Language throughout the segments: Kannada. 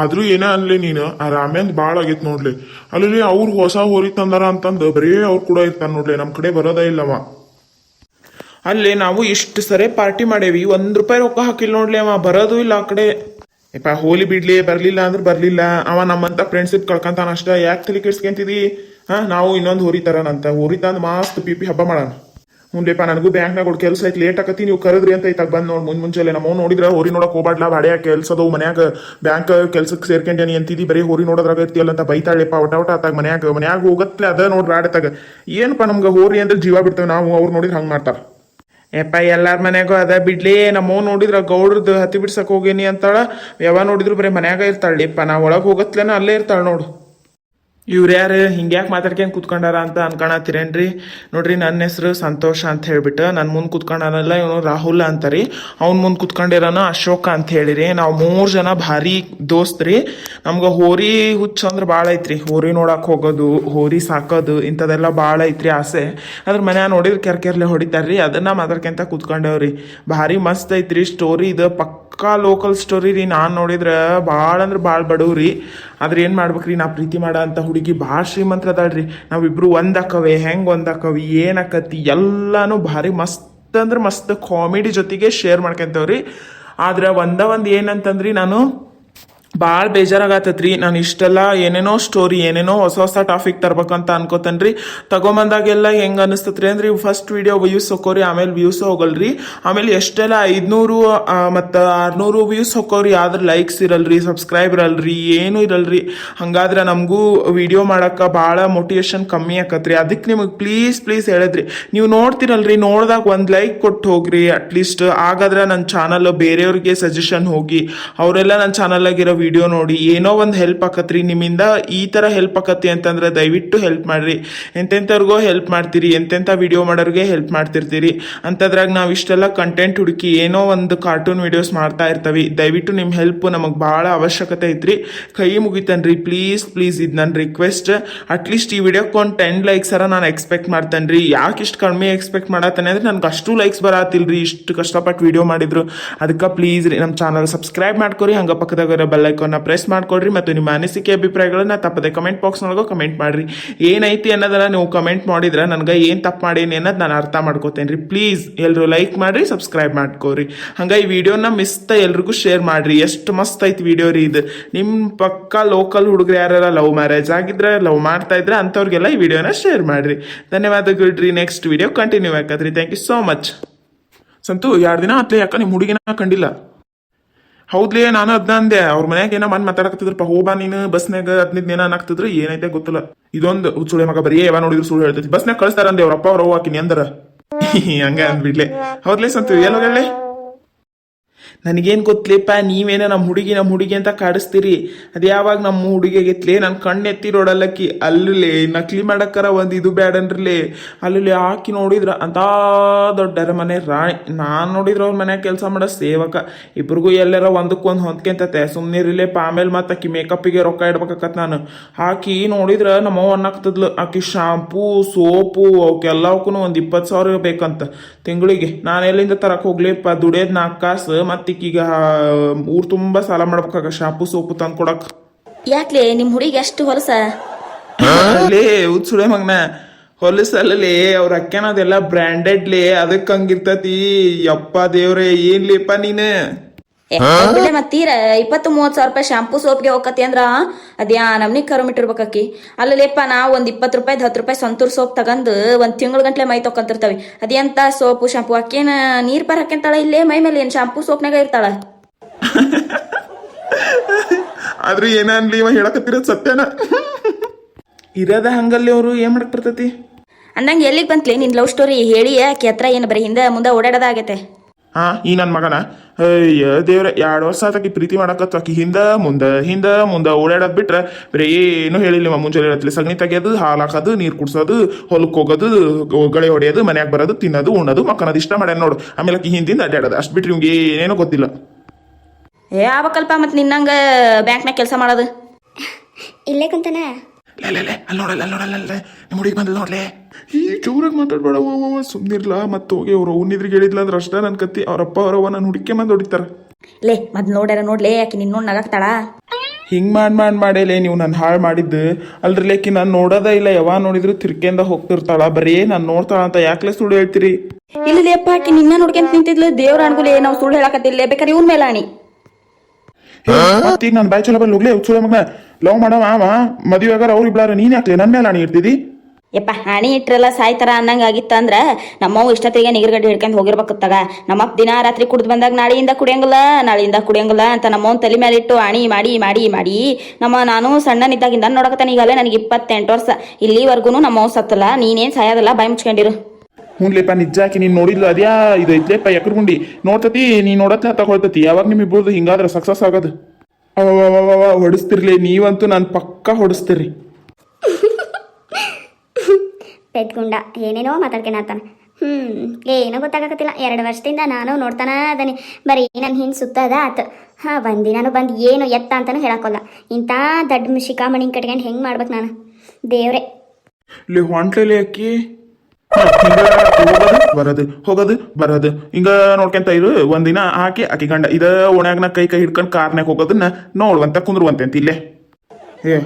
ಆದ್ರೂ ಏನೇ ಅನ್ಲಿ ನೀನು, ಆ ರಾಮ್ಯಂದ್ ಬಾಳ ಆಗೈತ್ ನೋಡ್ಲಿ. ಅಲ್ಲಿ ಅವ್ರು ಹೊಸ ಹೋರಿ ತಂದಾರ ಅಂತಂದು ಬರೀ ಅವ್ರು ಕೂಡ ಇರ್ತಾನ ನೋಡ್ಲಿ, ನಮ್ ಕಡೆ ಬರೋದೇ ಇಲ್ಲವ. ಅಲ್ಲಿ ನಾವು ಇಷ್ಟು ಸರಿ ಪಾರ್ಟಿ ಮಾಡೇವಿ, ಒಂದ್ ರೂಪಾಯಿ ರೊಕ್ಕ ಹಾಕಿಲ್ಲ ನೋಡ್ಲಿ ಅವ, ಬರೋದು ಇಲ್ಲ ಆ ಕಡೆ. ಇಪ್ಪ, ಹೋಲಿ ಬಿಡ್ಲಿ, ಬರ್ಲಿಲ್ಲ ಅಂದ್ರೆ ಬರ್ಲಿಲ್ಲ. ಅವ ನಮ್ಮಂತ ಫ್ರೆಂಡ್ಶಿಪ್ ಕಳ್ಕಂತಾನ ಅಷ್ಟ. ಯಾಕೆ ತಲೆ ಕೆಡ್ಸ್ಕೊಂತಿದಿ? ಹಾ, ನಾವು ಇನ್ನೊಂದು ಹೋರಿ ತರನಂತ ಹೋರಿ ತಂದು ಮಸ್ತ್ ಪಿ ಪಿ ಹಬ್ಬ ಮಾಡೋಣ. ಹುನ್ಲೇಪ ನನಗೂ ಬ್ಯಾಂಕ್ನಾಗ ಕೆಲಸ ಐತಿ ಲೇಟ್ ಆಕತಿ ನೀವು ಕರೆದ್ರಿ ಅಂತ ಐತಾಗ ಬಂದ್ ನೋಡ್ ಮುಂದ್ ಮುಂಚೆ ನಮ್ಮ ನೋಡಿದ್ರ ಹೋರಿ ನೋಡಕ್ ಹೋಗ್ಬಾಡ್ಲಾ, ಬಾಡ್ಯಾ ಕೆಲ್ಸದವು ಮನ್ಯಾಗ ಬ್ಯಾಂಕ್ ಕೆಲ್ಸಕ್ಕೆ ಸೇರ್ಕೊಂಡೇನಿ ಅಂತಿದ್ದಿ ಬರೀ ಹೋರಿ ನೋಡೋದ್ರಾಗ ಇರ್ತಿಯಲ್ಲ ಅಂತ ಬೈತಾಳೆಪ್ಪ, ಒಟ ಒಟ ಆತಾಗ ಮನ್ಯಾಗ ಮನ್ಯಾಗ ಹೋಗತ್ಲೆ ಅದ ನೋಡ್ರಿ ಆಡತಾಗ ಏನಪ್ಪ ನಮ್ಗೆ ಹೋರಿ ಅಂದ್ರೆ ಜೀವ ಬಿಡ್ತೇವೆ ನಾವು, ಅವ್ರು ನೋಡಿದ್ರೆ ಹಂಗೆ ಮಾಡ್ತಾರ. ಏಪ್ಪ ಎಲ್ಲಾರ ಮನ್ಯಾಗೂ ಅದ ಬಿಡ್ಲಿ ನಮ್ಮವ್ ನೋಡಿದ್ರ ಗೌಡ್ರದ್ದು ಹತ್ತಿ ಬಿಡ್ಸಕ್ ಹೋಗೇನಿ ಅಂತಾಳ ಯಾವ ನೋಡಿದ್ರು ಬರೀ ಮನ್ಯಾಗ ಇರ್ತಾಳಿಪ್ಪ ನಾ ಒಳಗೆ ಹೋಗತ್ಲೇನ ಅಲ್ಲೇ ಇರ್ತಾಳ ನೋಡು. ಇವ್ರು ಯಾರು ಹಿಂಗ್ಯಾಕೆ ಮಾತಾಡ್ಕೊಂಡು ಕೂತ್ಕೊಂಡಾರ ಅಂತ ಅನ್ಕೊಳತ್ತೀರೇನ್ರಿ ನೋಡ್ರಿ ನನ್ನ ಹೆಸರು ಸಂತೋಷ ಅಂತ ಹೇಳ್ಬಿಟ್ಟು ನನ್ನ ಮುಂದೆ ಕೂತ್ಕೊಂಡಾನಲ್ಲ ಇವನು ರಾಹುಲ್ ಅಂತಾರಿ. ಅವ್ನ ಮುಂದೆ ಕುತ್ಕೊಂಡಿರೋನು ಅಶೋಕ ಅಂತ ಹೇಳಿರಿ. ನಾವು ಮೂರು ಜನ ಭಾರಿ ದೋಸ್ತ್ರಿ. ನಮ್ಗೆ ಹೋರಿ ಹುಚ್ಚು ಅಂದ್ರೆ ಭಾಳ ಐತ್ರಿ. ಹೋರಿ ನೋಡಕ್ಕೆ ಹೋಗೋದು, ಹೋರಿ ಸಾಕೋದು, ಇಂಥದೆಲ್ಲ ಭಾಳ ಐತ್ರಿ ಆಸೆ. ಅದ್ರ ಮನೆ ನೋಡಿದ್ರೆ ಕೆರೆ ಕೆರ್ಲೆ ಹೊಡಿತಾರ್ರಿ. ಅದನ್ನ ಮಾತಾಡ್ಕೊಂತ ಕೂತ್ಕೊಂಡೇವ್ರಿ. ಭಾರಿ ಮಸ್ತ್ ಐತ್ರಿ ಸ್ಟೋರಿ ಇದು. ಪಕ್ಕಾ ಲೋಕಲ್ ಸ್ಟೋರಿ ರೀ. ನಾನು ನೋಡಿದ್ರೆ ಭಾಳ ಅಂದ್ರೆ ಭಾಳ ಬಡವ್ರಿ. ಆದ್ರೆ ಏನು ಮಾಡ್ಬೇಕ್ರಿ? ನಾ ಪ್ರೀತಿ ಮಾಡೋ ಅಂತ ಹುಡುಗಿ ಭಾಳ ಶ್ರೀಮಂತ್ರ ಅದಾಳ್ರಿ. ನಾವಿಬ್ರು ಒಂದಾಕವೆ, ಹೆಂಗೆ ಒಂದಾಕವಿ, ಏನಾಕತಿ, ಎಲ್ಲನೂ ಭಾರಿ ಮಸ್ತ್ ಅಂದ್ರೆ ಮಸ್ತ್ ಕಾಮಿಡಿ ಜೊತೆಗೆ ಶೇರ್ ಮಾಡ್ಕೊಂತೇವ್ರಿ. ಆದ್ರೆ ಒಂದ ಒಂದು ಏನಂತಂದ್ರಿ ನಾನು? ಭಾಳ ಬೇಜಾರಾಗತ್ತೈತ್ರಿ. ನಾನು ಇಷ್ಟೆಲ್ಲ ಏನೇನೋ ಸ್ಟೋರಿ ಏನೇನೋ ಹೊಸ ಹೊಸ ಟಾಪಿಕ್ ತರ್ಬೇಕಂತ ಅನ್ಕೋತೇನ್ರಿ. ತಗೊಂಬಂದಾಗೆಲ್ಲ ಹೆಂಗ್ ಅನಿಸ್ತತ್ರಿ ಅಂದ್ರೆ ಫಸ್ಟ್ ವಿಡಿಯೋ ವ್ಯೂಸ್ ಹೋಗೋರಿ ಆಮೇಲೆ ವ್ಯೂಸ್ ಹೋಗಲ್ರಿ. ಆಮೇಲೆ ಎಷ್ಟೆಲ್ಲ ಐದುನೂರು ಮತ್ತು ಆರ್ನೂರು ವ್ಯೂಸ್ ಹೋಗೋರಿ ಆದ್ರೆ ಲೈಕ್ಸ್ ಇರಲ್ರಿ ಸಬ್ಸ್ಕ್ರೈಬ್ ಇರಲ್ರಿ, ಏನೂ ಇರಲ್ರಿ. ಹಂಗಾದ್ರೆ ನಮಗೂ ವಿಡಿಯೋ ಮಾಡೋಕ್ಕೆ ಭಾಳ ಮೋಟಿವೇಶನ್ ಕಮ್ಮಿ ಆಕತ್ರಿ. ಅದಕ್ಕೆ ನಿಮಗೆ ಪ್ಲೀಸ್ ಪ್ಲೀಸ್ ಹೇಳಿದ್ರಿ. ನೀವು ನೋಡ್ತಿರಲ್ರಿ, ನೋಡಿದಾಗ ಒಂದು ಲೈಕ್ ಕೊಟ್ಟು ಹೋಗ್ರಿ. ಅಟ್ಲೀಸ್ಟ್ ಆಗಾದ್ರೆ ನನ್ನ ಚಾನಲ್ ಬೇರೆಯವ್ರಿಗೆ ಸಜೆಷನ್ ಹೋಗಿ. ಅವರೆಲ್ಲ ನನ್ನ ಚಾನಲ್ಲಾಗಿರೋ ವಿಡಿಯೋ ನೋಡಿ, ಏನೋ ಒಂದು ಹೆಲ್ಪ್ ಆಕತ್ರಿ ನಿಮ್ಮಿಂದ, ಈ ಥರ ಹೆಲ್ಪ್ ಆಕತ್ತಿ ಅಂತಂದ್ರೆ ದಯವಿಟ್ಟು ಹೆಲ್ಪ್ ಮಾಡ್ರಿ. ಎಂತೆಂಥವ್ರಿಗೋ ಹೆಲ್ಪ್ ಮಾಡ್ತೀರಿ ಎಂತೆಂಥ ವಿಡಿಯೋ ಮಾಡೋರಿಗೆ ಹೆಲ್ಪ್ ಮಾಡ್ತಿರ್ತೀರಿ. ಅಂತದ್ರಾಗ ನಾವು ಇಷ್ಟೆಲ್ಲ ಕಂಟೆಂಟ್ ಹುಡುಕಿ ಏನೋ ಒಂದು ಕಾರ್ಟೂನ್ ವಿಡಿಯೋಸ್ ಮಾಡ್ತಾ ಇರ್ತವಿ. ದಯವಿಟ್ಟು ನಿಮ್ಮ ಹೆಲ್ಪ್ ನಮಗೆ ಭಾಳ ಅವಶ್ಯಕತೆ ಐತ್ರಿ. ಕೈ ಮುಗಿತನ್ರಿ ಪ್ಲೀಸ್ ಪ್ಲೀಸ್ ಇದು ನನ್ನ ರಿಕ್ವೆಸ್ಟ್ ಅಟ್ಲೀಸ್ಟ್ ಈ ವಿಡಿಯೋ ಕೊನ್ ಟೆನ್ ಲೈಕ್ಸ್ ಅರ ನಾನು ಎಕ್ಸ್ಪೆಕ್ಟ್ ಮಾಡ್ತೇನೆ ರೀ ಯಾಕೆ ಇಷ್ಟು ಕಡಿಮೆ ಎಕ್ಸ್ಪೆಕ್ಟ್ ಮಾಡತ್ತಾನೆ ಅಂದ್ರೆ ನನಗೆ ಅಷ್ಟು ಲೈಕ್ಸ್ ಬರತ್ತಿಲ್ರಿ ಇಷ್ಟು ಕಷ್ಟಪಟ್ಟು ವಿಡಿಯೋ ಮಾಡಿದ್ರು. ಅದಕ್ಕೆ ಪ್ಲೀಸ್ ರೀ ನಮ್ಮ ಚಾನಲ್ ಸಬ್ಸ್ಕ್ರೈಬ್ ಮಾಡ್ಕೊರಿ. ಹಂಗೆ ಪಕ್ಕದಾಗ ಬೆಲ್ ಐಕಾನ್ನ ಪ್ರೆಸ್ ಮಾಡ್ಕೊಳ್ರಿ ಮತ್ತು ನಿಮ್ಮ ಅನಿಸಿಕೆ ಅಭಿಪ್ರಾಯಗಳನ್ನ ತಪ್ಪದೆ ಕಮೆಂಟ್ ಬಾಕ್ಸ್ನೊಳಗೆ ಕಮೆಂಟ್ ಮಾಡ್ರಿ. ಏನೈತಿ ಅನ್ನೋದನ್ನ ನೀವು ಕಮೆಂಟ್ ಮಾಡಿದ್ರೆ ನನಗೆ ಏನು ತಪ್ಪು ಮಾಡೀನಿ ಅನ್ನೋದು ನಾನು ಅರ್ಥ ಮಾಡ್ಕೋತೇನೆ ರೀ ಪ್ಲೀಸ್ ಎಲ್ಲರೂ ಲೈಕ್ ಮಾಡಿರಿ ಸಬ್ಸ್ಕ್ರೈಬ್ ಮಾಡ್ಕೋರಿ. ಹಂಗೆ ಈ ವಿಡಿಯೋನ ಮಿಸ್ತ ಎಲ್ರಿಗೂ ಶೇರ್ ಮಾಡ್ರಿ. ಎಷ್ಟು ಮಸ್ತ್ ಐತಿ ವಿಡಿಯೋ ರೀ ಇದು. ನಿಮ್ಮ ಪಕ್ಕ ಲೋಕಲ್ ಹುಡುಗರು ಯಾರ ಲವ್ ಮ್ಯಾರೇಜ್ ಆಗಿದ್ರೆ, ಲವ್ ಮಾಡ್ತಾ ಇದ್ರೆ ಅಂಥವ್ರಿಗೆಲ್ಲ ಈ ವಿಡಿಯೋನ ಶೇರ್ ಮಾಡ್ರಿ. ಧನ್ಯವಾದಗಳು ರೀ. ನೆಕ್ಸ್ಟ್ ವಿಡಿಯೋ ಕಂಟಿನ್ಯೂ ಆಕತ್ರಿ thank you so much Santu ಎರಡು ದಿನ ಆತ್ಲೆ ಯಾಕ ನಿಮ್ಮ ಹುಡುಗಿನ ಕಂಡಿಲ್ಲ? ಹೌದ್ಲೇ, ನಾನು ಅದ್ನ ಅಂದೆ. ಅವ್ರ ಮನ್ಯಾಗ ಏನೋ ಮನ್ ಮಾತಾಡಕತ್ತಿದ್ರಪ್ಪ. ಹೋಬಾ ನೀನು ಬಸ್ನಾಗ ಹದಿನೈದು ದಿನ ಅನ್ನಕ್ತಿದ್ರು ಏನೈತೆ ಗೊತ್ತಿಲ್ಲ. ಇದೊಂದು ಹುಚ್ಚುಳೆ ಮಗ, ಬರೀ ಯಾವ ನೋಡಿದ್ರು ಸುಳ್ಳು ಹೇಳ್ತೈತಿ. ಬಸ್ನಾಗ ಕಳಿಸ್ತಾರ ಅಂದೆ ಅವ್ರಪ್ಪ ಅವ್ರ ಹೋಗಾಕಿನಿ ಅಂದ್ರ ಹಂಗ ಅಂದ್ಬಿಡ್ಲೆ. ಹೌದ್ಲೇ ಸಂತು ಎಲ್ಲೋಗಳ್ಳೆ ನನಗೇನು ಗೊತ್ತಲಿಪ್ಪ ನೀವೇನೋ ನಮ್ಮ ಹುಡುಗಿ ನಮ್ಮ ಹುಡುಗಿ ಅಂತ ಕಾಡಿಸ್ತೀರಿ. ಅದು ಯಾವಾಗ ನಮ್ಮ ಹುಡುಗಿಗೆತ್ಲೆ ನನ್ನ ಕಣ್ಣು ಎತ್ತಿ ನೋಡಲ್ಲಕ್ಕಿ ಅಲ್ಲೇ ನಕಲಿ ಮಾಡಕ್ಕರ ಒಂದು ಇದು ಬ್ಯಾಡನ್ರಲೇ. ಅಲ್ಲಲ್ಲಿ ಹಾಕಿ ನೋಡಿದ್ರ ಅಂತ ದೊಡ್ಡರ ಮನೆ ರಾಣಿ. ನಾನು ನೋಡಿದ್ರೆ ಅವ್ರ ಮನ್ಯಾಗ ಕೆಲಸ ಮಾಡೋ ಸೇವಕ. ಇಬ್ರಿಗೂ ಎಲ್ಲರ ಒಂದಕ್ಕೊಂದು ಹೊಂದ್ಕೊಂತತೆ ಸುಮ್ಮನಿರ್ಲೇಪ ಆಮೇಲೆ ಮತ್ತೆ ಆಕಿ ಮೇಕಪ್ಪಿಗೆ ರೊಕ್ಕ ಇಡ್ಬೇಕಾಕತ್ ನಾನು. ಹಾಕಿ ನೋಡಿದ್ರ ನಮ್ಮವ್ವ ಅನ್ನಕ್ತದ್ಲು ಆಕಿ ಶಾಂಪೂ, ಸೋಪು ಅವಕ್ಕೆಲ್ಲವಕ್ಕೂ ಒಂದು ಇಪ್ಪತ್ತು ಸಾವಿರ ಬೇಕಂತ ತಿಂಗಳಿಗೆ. ನಾನು ಎಲ್ಲಿಂದ ತರಕ್ಕೆ ಹೋಗ್ಲಿಪ್ಪ? ದುಡಿಯೋದು ನಾಲ್ಕು ಕಾಸು, ಮತ್ತೆ ಈಕೀಗ ಊರ್ ತುಂಬಾ ಸಾಲ ಮಾಡ್ಬೇಕಾಗ ಶಾಪು ಸೋಪು ತಂದು ಕೊಡಕ್ ಯಾಕ್ಲೆ ನಿಮ್ಮ ಹುಡುಗಿ ಎಷ್ಟು ಹೊಲಸ? ಲೇ ಉತ್ಸುಳೆ ಮಗ್ನ. ಹೊಲಸಲ್ಲೇ ಅವ್ರ ಅಕ್ಕನದೆಲ್ಲ ಬ್ರ್ಯಾಂಡೆಡ್ಲೇ ಅದಕ್ಕೆ ಹಂಗಿರ್ತತಿ ಯಪ್ಪ ದೇವ್ರೆ ಏನ್ಲೇಪ್ಪ ನೀನು? ಮತ್ತೀರ ಇಪ್ಪತ್ತು ಮೂವತ್ ಸಾವಿರ ರೂಪಾಯಿ ಶಾಂಪೂ ಸೋಪ್ಗೆ ಹೋಗತಿ ಅಂದ್ರ ಅದ್ಯಾ ನಮ್ನಿ ಕರೋಮೀಟರ್ ಇರ್ಬೇಕಿ ಅಲ್ಲಲೇಪ್ಪ ನಾವು ಒಂದ್ ಇಪ್ಪತ್ತು ರೂಪಾಯಿ ಹತ್ತು ರೂಪಾಯಿ ಸಂತೂರ್ ಸೋಪ್ ತಗೊಂಡ್ ಒಂದ್ ತಿಂಗಳ ಗಂಟ್ಲೆ ಮೈ ತಕೊಂತಿರ್ತಾವಿ ಅದೇಂತ ಸೋಪು ಶಾಂಪೂ ಅಕ್ಕೇನ ನೀರ್ ಪಾರ್ ಹಾಕ್ಯಂತಾಳ ಇಲ್ಲೇ? ಮೈ ಮೇಲೆ ಏನ್ ಶಾಂಪೂ ಸೋಪ್ನಾಗ ಇರ್ತಾಳ? ಆದ್ರೂ ಏನ ಹೇಳಕತ್ತಿರೋ ಇವ ಹೇಳಕತ್ತಿರೋದ್ ಸತ್ಯನ. ಇರದ ಹಂಗಲ್ಲಿ ಅವರು ಏನ್ ಮಾಡಕ್ ಬರ್ತೈತಿ? ಅಂದಂಗೆ ಎಲ್ಲಿಗೆ ಬಂತ್ಲಿ ನಿನ್ ಲವ್ ಸ್ಟೋರಿ ಹೇಳಿ ಆಕಿ ಹತ್ರ ಏನು ಬರೀ ಹಿಂದೆ ಮುಂದೆ ಓಡಾಡೋದಾಗೈತೆ ಹಾ ಈ ನನ್ ಮಗನ? ಅಯ್ಯ ದೇವ್ರ ಎರಡು ವರ್ಷ ಆತಕಿ ಪ್ರೀತಿ ಮಾಡಕತ್ತ ಆಕಿ ಹಿಂದ ಮುಂದ ಹಿಂದ ಮುಂದ ಓಡಾಡದ್ ಬಿಟ್ರೆ ಬರೀ ಏನು ಹೇಳಿಲ್ಲ ಮುಂಜಾನೆ ಹೇಳತ್ಲಿ ಸಗಣಿ ತೆಗಿಯೋದು ಹಾಲು ಹಾಕೋದು ನೀರು ಕುಡ್ಸೋದು ಹೊಲಕ್ಕೆ ಹೋಗೋದು ಗಳೆ ಹೊಡೆಯೋದು ಮನ್ಯಾಗ ಬರೋದು ತಿನ್ನೋದು ಉಣ್ಣೋದು ಮಕ್ಕನದು ಇಷ್ಟ ಮಾಡ್ಯಾನ ನೋಡು. ಆಮೇಲೆ ಆಕಿ ಹಿಂದಿಂದ ಅಡ್ಡಾಡೋದು ಅಷ್ಟು ಬಿಟ್ರೆ ಇವ್ಗೆ ಏನೇನೋ ಗೊತ್ತಿಲ್ಲ. ಏ ಮತ್ತೆ ನಿನ್ನಂಗ ಬ್ಯಾಂಕ್ನಾಗ ಕೆಲಸ ಮಾಡೋದು. ಇಲ್ಲೇ ಕುಂತಾನ? ಲೇ ಲೇ ಲೇ ಅಲ್ಲಿ ನೋಡಲ್ಲ ಅಲ್ಲಿ ನೋಡಲ್ಲ ಅಲ್ಲೇ ನಿಮ್ಮ ಹುಡುಗಿ ಬಂದ್ ನೋಡ್ಲೆ ಈ ಜೋರಾಗಿ ಮಾತಾಡ್ಬೇಡ ಸುಮ್ಮನಿರ್ಲ ಮತ್ತೆ ಹೋಗಿ ಅವ್ರು ಅವ್ನಿದ್ರಿಗೆ ಹೇಳಿದ್ಲ ಅಂದ್ರೆ ಅಷ್ಟ ನನ್ನ ಕತ್ತಿ ಅವ್ರಪ್ಪ ಅವರವ್ವ ನಾನು ಹುಡುಕೆ ಬಂದ್ ಹೊಡಿತಾರ. ಲೇ ಮದ್ ನೋಡ್ಯಾರ ನೋಡ್ಲೇ ಆಕಿ ನಿನ್ನ ನೋಡಿ ನಗಾಕ್ತಾಳ? ಹಿಂಗೆ ಮಾಡಿ ಮಾಡಿ ಮಾಡೇಲೆ ನೀವು ನಾನು ಹಾಳು ಮಾಡಿದ್ದು. ಅಲ್ರಿಲೇಕಿ ನಾನು ನೋಡೋದ ಇಲ್ಲ. ಯಾವಾಗ ನೋಡಿದ್ರು ತಿರ್ಕೆಂದ ಹೋಗ್ತಿರ್ತಾಳ. ಬರೀ ನಾನು ನೋಡ್ತಾಳ ಅಂತ ಯಾಕ್ಲೆ ಸುಳ್ಳು ಹೇಳ್ತೀರಿ? ಇಲ್ಲ ಲೇಪ್ಪ ಆಕಿ ನಿನ್ನ ನೋಡ್ಕೊಂಡ್ ನಿಂತಿದ್ಲು. ದೇವ್ರ ಅನ್ಕೂಲ ನಾವು ಸುಳ್ಳು ಹೇಳಕತ್ತಿಲ್ಲ ಬೇಕಾದ್ರೆ ಇವ್ನ ಮೇಲೆ ಆಣಿ. ಮತ್ತೀಗ ನಾನು ಬಾಯ್ ಚಲೋ ಬರ್ಲಿ ಚಲೋ ಮಗನ. ಲವ್ ಮಾಡವ ಮದುವೆ ಆಗಾರ ಅವ್ರು ಇಬ್ಲಾರ ನೀನ್ ಯಾಕೆ ನನ್ನ ಮೇಲೆ ಹಣಿ ಇರ್ತಿದಿ ಯಪ್ಪ ಹಣಿ ಇಟ್ರಲ್ಲ ಸಾಯ್ತಾರ ಅನ್ನಂಗ ಆಗಿತ್ತ ಅಂದ್ರ ನಮ್ಮವ್ ಇಷ್ಟೊತ್ತಿಗೆ ನಿಗರ್ಗಡ್ಡೆ ಹಿಡ್ಕೊಂಡ್ ಹೋಗಿರ್ಬೇಕತ್ತಾಗ. ನಮ್ಮಪ್ಪ ದಿನ ರಾತ್ರಿ ಕುಡ್ದು ಬಂದಾಗ ನಾಳೆಯಿಂದ ಕುಡಿಯಂಗಿಲ್ಲ ನಾಳೆಯಿಂದ ಕುಡಿಯಂಗಿಲ್ಲ ಅಂತ ನಮ್ಮವ್ನ ತಲೆ ಮೇಲೆ ಇಟ್ಟು ಅಣಿ ಮಾಡಿ ಮಾಡಿ ಮಾಡಿ ನಮ್ಮ ನಾನು ಸಣ್ಣನಿದ್ದಾಗಿಂದ ನೋಡಕತ್ತಾನ ಈಗಲೇ ನನಗೆ ಇಪ್ಪತ್ತೆಂಟು ವರ್ಷ. ಇಲ್ಲಿವರೆಗೂ ನಮ್ಮವ್ ಸತ್ತಲ್ಲ ನೀನೇನ್ ಸಾಯೋದಲ್ಲ ಬಾಯಿ ಮುಚ್ಕೊಂಡಿರು. ಹ್ಞೂನ್ಲೇಪ ನಿಜ ಹಾಕಿ ನೀನ್ ನೋಡಿದ್ಲು ಅದ್ಯಾ? ಇದು ಐತ್ಲೇಪ ಎಕರ್ಗುಂಡಿ. ನೋಡ್ತತಿ ನೀ ನೋಡತ್ತ ತಗೊಳ್ತತಿ. ಯಾವಾಗ ನಿಮ್ ಇಬ್ಬರದು ಹಿಂಗಾದ್ರೆ ಸಕ್ಸಸ್ ಆಗೋದು. ಅವ ಹೊಡಿಸ್ತಿರ್ಲಿ ನೀವಂತೂ ನಾನು ಪಕ್ಕ ಹೊಡಿಸ್ತೀರಿ ಪೆದ್ಗುಂಡ ಏನೇನೋ ಮಾತಾಡ್ಕೊಳತ್ತಾನ ಹ್ಞೂ ಏನೋ ಗೊತ್ತಾಗಕತ್ತಿಲ್ಲ. ಎರಡು ವರ್ಷದಿಂದ ನಾನು ನೋಡ್ತಾನ ಅದನಿ. ಬರೀ ನನ್ನ ಹಿಂದೆ ಸುತ್ತದ ಆತು. ಹಾಂ ಒಂದಿನಾನು ಬಂದು ಏನು ಎತ್ತ ಅಂತಾನು ಹೇಳಕ್ಕಲ್ಲ. ಇಂಥ ದಡ್ಡ ಶಿಖಾಮಣಿ ಕಟ್ಕೊಂಡು ಹೆಂಗೆ ಮಾಡ್ಬೇಕು ನಾನು? ದೇವ್ರೆ. ಇಲ್ಲಿ ಹೊಂಟ್ಲೇಲಿ ಅಕ್ಕಿ. ಹೋಗೋದು, ಬರೋದು ಹೋಗೋದು, ಬರೋದು. ಹಿಂಗ ನೋಡ್ಕೊಂತ ಇರು, ಒಂದಿನ ಹಾಕಿ ಆಕಿ ಗಂಡ, ಇದ ಓಣ್ಯಾಗನ ಕೈ ಕೈ ಹಿಡ್ಕೊಂಡು ಕಾರ್ನಾಗ ಹೋಗೋದನ್ನ ನೋಡುವಂತ ಕುಂದ್ರುವಂತೆ ಅಂತ ಇಲ್ಲೇ. ಏ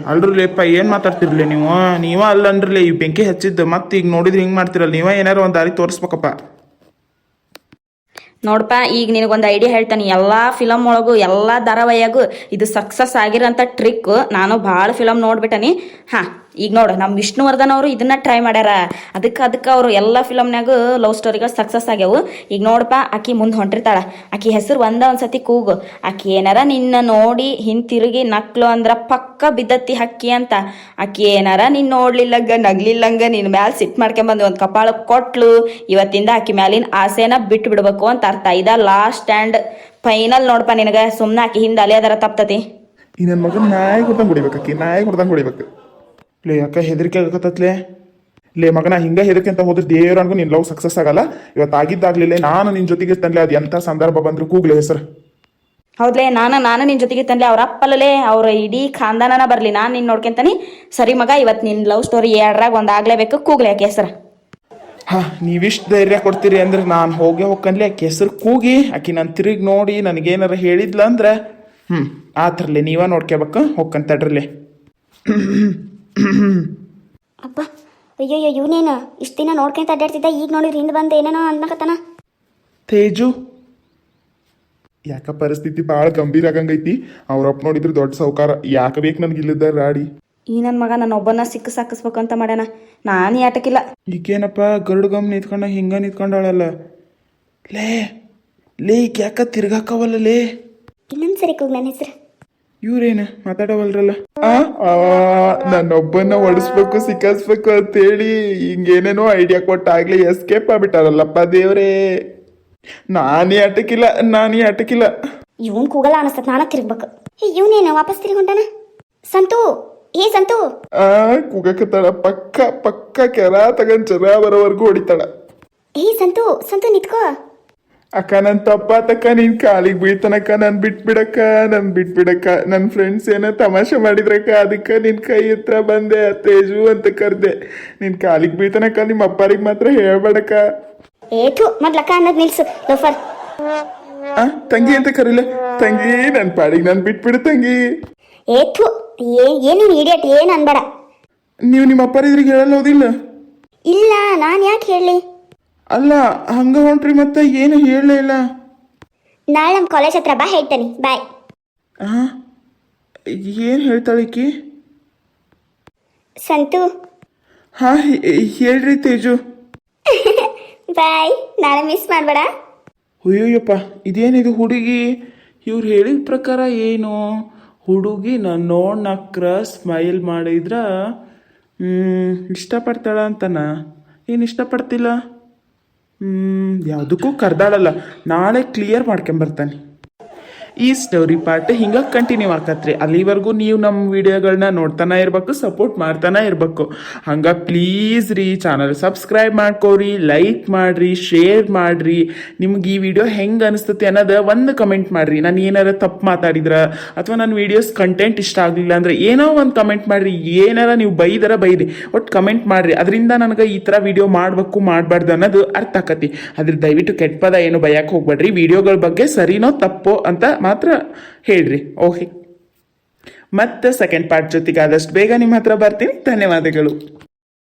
ಲೇಪ ಏನು ಮಾತಾಡ್ತಿರ್ಲಿ ನೀವು? ನೀವ ಅಲ್ಲನ್ರಲಿ ಈ ಬೆಂಕಿ ಹಚ್ಚಿದ್ದು, ಮತ್ತೆ ಈಗ ನೋಡಿದ್ರೆ ಹಿಂಗೆ ಮಾಡ್ತಿರಲ್ಲ, ನೀವ ಏನಾರ ಒಂದು ದಾರಿ ತೋರಿಸ್ಬೇಕಪ್ಪ. ನೋಡಪ್ಪ ಈಗ ನಿನಗೊಂದು ಐಡಿಯಾ ಹೇಳ್ತಾನೆ, ಎಲ್ಲ ಫಿಲಮ್ ಒಳಗು, ಎಲ್ಲ ಧಾರಾವಾಹಿಯಾಗು ಇದು ಸಕ್ಸಸ್ ಆಗಿರೋಂಥ ಟ್ರಿಕ್ ನಾನು ಭಾಳ ಫಿಲಮ್ ನೋಡ್ಬಿಟ್ಟನಿ. ಹಾಂ. ಈಗ ನೋಡು ನಮ್ಮ ವಿಷ್ಣುವರ್ಧನ್ ಅವರು ಇದನ್ನ ಟ್ರೈ ಮಾಡ್ಯಾರ. ಅದಕ್ಕೆ ಅದಕ್ಕೆ ಅವರು ಎಲ್ಲ ಫಿಲಮ್ನಾಗ ಲವ್ ಸ್ಟೋರಿಗಳು ಸಕ್ಸಸ್ ಆಗ್ಯಾವು. ಈಗ ನೋಡಪ್ಪ ಆಕಿ ಮುಂದೆ ಹೊಂಟಿರ್ತಾಳ. ಆಕಿ ಹೆಸರು ಒಂದ ಒಂದ್ಸತಿ ಕೂಗು. ಆಕಿ ಏನಾರ ನಿನ್ನ ನೋಡಿ ಹಿಂತಿರುಗಿ ನಕ್ಲು ಅಂದ್ರ ಪಕ್ಕ ಬಿದ್ದತ್ತಿ ಹಕ್ಕಿ ಅಂತ. ಆಕಿ ಏನಾರ ನಿನ್ ನೋಡ್ಲಿಲ್ಲಂಗ, ನಗ್ಲಿಲ್ಲಂಗ ನಿನ್ ಮ್ಯಾಲ ಸಿಟ್ ಮಾಡ್ಕೊಂಬಂದು ಒಂದು ಕಪಾಳ ಕೊಟ್ಲು. ಇವತ್ತಿಂದ ಆಕಿ ಮ್ಯಾಲಿನ ಆಸೆನ ಬಿಟ್ಟು ಬಿಡ್ಬೇಕು ಅಂತ ಅರ್ಥ. ಇದ ಲಾಸ್ಟ್ ಸ್ಟ್ಯಾಂಡ್ ಫೈನಲ್ ನೋಡ್ಪ ನಿನಗ. ಸುಮ್ಮನೆ ಆಕಿ ಹಿಂದೆ ಅದರ ತಪ್ತತಿ. ಈ ನನ್ನ ಮಗನ ನಾಯಿ ಹೊಡ್ದಂಗ್ ಹೊಡಿಬೇಕು ಆಕಿ. ನಾಯಿ ಹೊಡಿಬೇಕು. ಲೇ ಅಕ್ಕ ಹೆದರಿಕೆ ಆಗತ್ತತ್ಲೆ ಲೇ ಮಗನ ಹಿಂಗ ಹೆದಕ್ಕೆ ಅಂತ ಹೋದ್ರೆ ದೇವ್ರನ್ಗೂ ನಿನ್ನ ಲವ್ ಸಕ್ಸಸ್ ಆಗಲ್ಲ. ಇವತ್ತು ಆಗಿದ್ದಾಗ್ಲಿಲ್ಲ ನಾನು ನಿನ್ನ ಜೊತೆಗೆ ಇರ್ತನ್ಲೆ ಅದು ಎಂತ ಸಂದರ್ಭ ಬಂದ್ರು ಕೂಗ್ಲೆ ಹೆಸರು. ಹೌದ್ಲೇ ನಾನು ನಾನು ನಿನ್ನ ಜೊತೆಗೆ ತಂದೆ ಅವ್ರ ಅಪ್ಪಲ್ಲೇ ಅವ್ರ ಇಡೀ ಖಾನ್ದಾನನ ಬರಲಿ ನಾನು ನಿನ್ನ ನೋಡ್ಕೊಂತಾನಿ. ಸರಿ ಮಗ ಇವತ್ತು ನಿನ್ನ ಲವ್ ಸ್ಟೋರಿ ಎರಡ್ರಾಗ ಒಂದ್ ಆಗ್ಲೇಬೇಕು ಕೂಗ್ಲೆ ಆಕೆ ಹೆಸರು? ಹಾ ನೀವಿಷ್ಟು ಧೈರ್ಯ ಕೊಡ್ತೀರಿ ಅಂದ್ರೆ ನಾನು ಹೋಗಿ ಹೋಗ್ಕನ್ಲಿ ಆಕೆ ಹೆಸರು ಕೂಗಿ ಆಕೆ ನಾನು ತಿರುಗಿ ನೋಡಿ ನನಗೇನಾರ ಹೇಳಿದ್ಲ ಅಂದ್ರೆ ಹ್ಞೂ ಆತರ್ಲಿ ನೀವ ನೋಡ್ಕೋಬೇಕು ಹೋಗ್ಕಂತಡ್ರಲಿ ಅಪ್ಪ ಅಯ್ಯೋ ಇವನೇನು? ಇಷ್ಟು ದಿನ ನೋಡ್ಕೊಂತ ಅಡ್ಡಾಡ್ತಿದ್ದ ಈಗ ನೋಡಿದ್ರೆ ಹಿಂದೆ ಬಂದು ಏನೇನೋ ಅನ್ನಕತ್ತಾನ ತೇಜು! ಯಾಕ ಪರಿಸ್ಥಿತಿ ಭಾಳ ಗಂಭೀರ ಆಗಂಗೈತಿ. ಅವ್ರಪ್ಪ ನೋಡಿದ್ರೆ ದೊಡ್ಡ ಸೌಕಾರ ಯಾಕೆ ಬೇಕು ನನ್ಗೆ ಇಲ್ಲದ ರಾಡಿ? ಈ ನನ್ನ ಮಗ ನನ್ನ ಒಬ್ಬನ ಸಿಕ್ಕ ಸಾಕಿಸ್ಬೇಕು ಅಂತ ಮಾಡ್ಯಾನ. ನಾನು ಯಾಟಕ್ಕಿಲ್ಲ ಈಗೇನಪ್ಪ ಗರುಡ್ಗಮ್ ನಿಂತ್ಕೊಂಡ ಹಿಂಗ ನಿಂತ್ಕೊಂಡಾಳಲ್ಲ. ಲೇ ಲೇ ಈಕ ಯಾಕ ತಿರ್ಗಾಕವಲ್ಲ ಲೇ? ಇನ್ನೊಂದು ಸರಿ ಕೂಗ್ ನನ್ನ ಹೆಸರು. ಇವ್ರೇನು? ಮಾತಾಡವಲ್ರಲ್ಲ. ನನ್ನೊಬ್ಬನ್ನ ಹೊಡಿಸ್ಬೇಕು ಸಿಕ್ಕಿಸ್ಬೇಕು ಅಂತೇಳಿ ಹಿಂಗೇನೇನೋ ಐಡಿಯಾ ಕೊಟ್ಟಾಗ್ಲಿ ಎಸ್ಕೇಪ್ ಆಗ್ಬಿಟ್ಟಾರಲ್ಲಪ್ಪ ದೇವ್ರೇ. ನಾನೇ ಅಟಕಿಲ್ಲ ನಾನೇ ಅಟಕಿಲ್ಲ. ಇವನ್ ಕೂಗಲ್ಲ ಅನಸ್ತದ ನಾನ ತಿರ್ಗ್ಬೇಕು. ಇವನೇನು ವಾಪಸ್ ತಿರ್ಗಿ ಸಂತು ಏ ಸಂತು. ಆ ಕೂಗಕತ್ತಾಳ ಪಕ್ಕ ಪಕ್ಕ ಕೆರ ತಗೊಂಡ್ ಚರ ಬರೋವರೆಗೂ ಹೊಡಿತಾಳ. ಏ ಸಂತು ಸಂತು ನಿತ್ಕೋ. ಅಕ್ಕ ನನ್ ತಪ್ಪಾತಕ್ಕ ನೀನ್ ಕಾಲಿಗೆ ಬೀಳ್ತಾನಕ್ಕ ನನ್ ಬಿಟ್ಬಿಡಕ್ಕ ನನ್ ಬಿಟ್ಬಿಡಕ್ಕ ನನ್ ಫ್ರೆಂಡ್ಸ್ ಏನ ತಮಾಷೆ ಮಾಡಿದ್ರಕ್ಕ ಅದಕ್ಕ ನಿನ್ ಕೈ ಹತ್ರ ಬಂದೆ ತೇಜು ಅಂತ ಕರ್ದೆ. ನಿನ್ ಕಾಲಿಗೆ ಬೀಳ್ತಾನಕ್ಕ ನಿಮ್ಮ ಅಪ್ಪಾರಿಗೆ ಮಾತ್ರ ಹೇಳ್ಬೇಡಕ್ಕ ಏಟು ಮೊದ್ಲಕ್ಕ ಅನ್ನೋದು ನಿಲ್ಸು. ಲೋಫರ್ ಆ ತಂಗಿ ಅಂತ ಕರೀಲೆ. ತಂಗಿ ನನ್ ಪಾಡಿಗೆ ನನ್ ಬಿಟ್ಬಿಡು ತಂಗಿ. ಏಟು ಏ ಏನು ಇಡಿಯಟ್ ಏನು ಅನ್ಬೇಡ. ನೀವು ನಿಮ್ಮ ಅಪ್ಪಾರಿದ್ರಿಗೆ ಹೇಳಲ್ಲ ಹೋದಿಲ್ಲ? ಇಲ್ಲ ನಾನು ಯಾಕೆ ಹೇಳಲಿ? ಅಲ್ಲ ಹಂಗ ಹೊಂಟ್ರಿ ಮತ್ತೆ ಏನು ಹೇಳಲೇ ಇಲ್ಲ. ನಾಳೆ ನಮ್ಮ ಕಾಲೇಜ್ ಹತ್ರ ಬಾ ಹೇಳ್ತೇನೆ. ಬಾಯ್ ಆ? ಏನು ಹೇಳ್ತಾಳಿಕಿ ಸಂತು. ಹಾ ಹೇ- ಹೇಳ್ರಿ ತೇಜು. ಬಾಯ್ ನಾಳೆ ಮಿಸ್ ಮಾಡಬೇಡ. ಅಯ್ಯೋಯ್ಯಪ್ಪ ಇದೇನಿದು ಹುಡುಗಿ? ಇವ್ರು ಹೇಳಿದ ಪ್ರಕಾರ ಏನು? ಹುಡುಗಿ ನಾನು ನೋಡ್ನಕ್ರ ಸ್ಮೈಲ್ ಮಾಡಿದ್ರ? ಹ್ಮ್, ಇಷ್ಟಪಡ್ತಾಳ ಅಂತನಾ? ಏನು ಇಷ್ಟಪಡ್ತಿಲ್ಲ? ಯಾವುದಕ್ಕೂ ಕರ್ದಾಳಲ್ಲ ನಾಳೆ ಕ್ಲಿಯರ್ ಮಾಡ್ಕೊಂಬರ್ತಾನೆ ಈ ಸ್ಟೋರಿ ಪಾರ್ಟ್ ಹಿಂಗೆ ಕಂಟಿನ್ಯೂ ಆಕತ್ರಿ. ಅಲ್ಲಿವರೆಗೂ ನೀವು ನಮ್ಮ ವಿಡಿಯೋಗಳನ್ನ ನೋಡ್ತಾನೆ ಇರಬೇಕು ಸಪೋರ್ಟ್ ಮಾಡ್ತಾನೆ ಇರಬೇಕು. ಹಂಗೆ ಪ್ಲೀಸ್ ರೀ ಚಾನಲ್ ಸಬ್ಸ್ಕ್ರೈಬ್ ಮಾಡ್ಕೋರಿ ಲೈಕ್ ಮಾಡ್ರಿ ಶೇರ್ ಮಾಡ್ರಿ. ನಿಮ್ಗೆ ಈ ವಿಡಿಯೋ ಹೆಂಗೆ ಅನಿಸ್ತತಿ ಅನ್ನೋದು ಒಂದು ಕಮೆಂಟ್ ಮಾಡ್ರಿ. ನಾನು ಏನಾರ ತಪ್ಪು ಮಾತಾಡಿದ್ರ ಅಥವಾ ನನ್ನ ವಿಡಿಯೋಸ್ ಕಂಟೆಂಟ್ ಇಷ್ಟ ಆಗಲಿಲ್ಲ ಅಂದ್ರೆ ಏನೋ ಒಂದು ಕಮೆಂಟ್ ಮಾಡ್ರಿ. ಏನಾರ ನೀವು ಬೈದರ ಬೈರಿ. ಒಟ್ಟು ಕಮೆಂಟ್ ಮಾಡ್ರಿ. ಅದರಿಂದ ನನಗೆ ಈ ಥರ ವಿಡಿಯೋ ಮಾಡಬೇಕು, ಮಾಡಬಾರ್ದು ಅನ್ನೋದು ಅರ್ಥ ಆಕತಿ ಅದ್ರ ದಯವಿಟ್ಟು ಕೆಟ್ಟ ಪದ ಏನು ಬಯಕ್ಕೆ ಹೋಗ್ಬೇಡ್ರಿ. ವಿಡಿಯೋಗಳ ಬಗ್ಗೆ ಸರಿನೋ ತಪ್ಪೋ ಅಂತ ಮಾತ್ರ ಹೇಳ್ರಿ. ಓಕೆ. ಮತ್ತೆ ಸೆಕೆಂಡ್ ಪಾರ್ಟ್ ಜೊತೆಗೆ ಆದಷ್ಟು ಬೇಗ ನಿಮ್ಮ ಹತ್ರ ಬರ್ತೀನಿ. ಧನ್ಯವಾದಗಳು.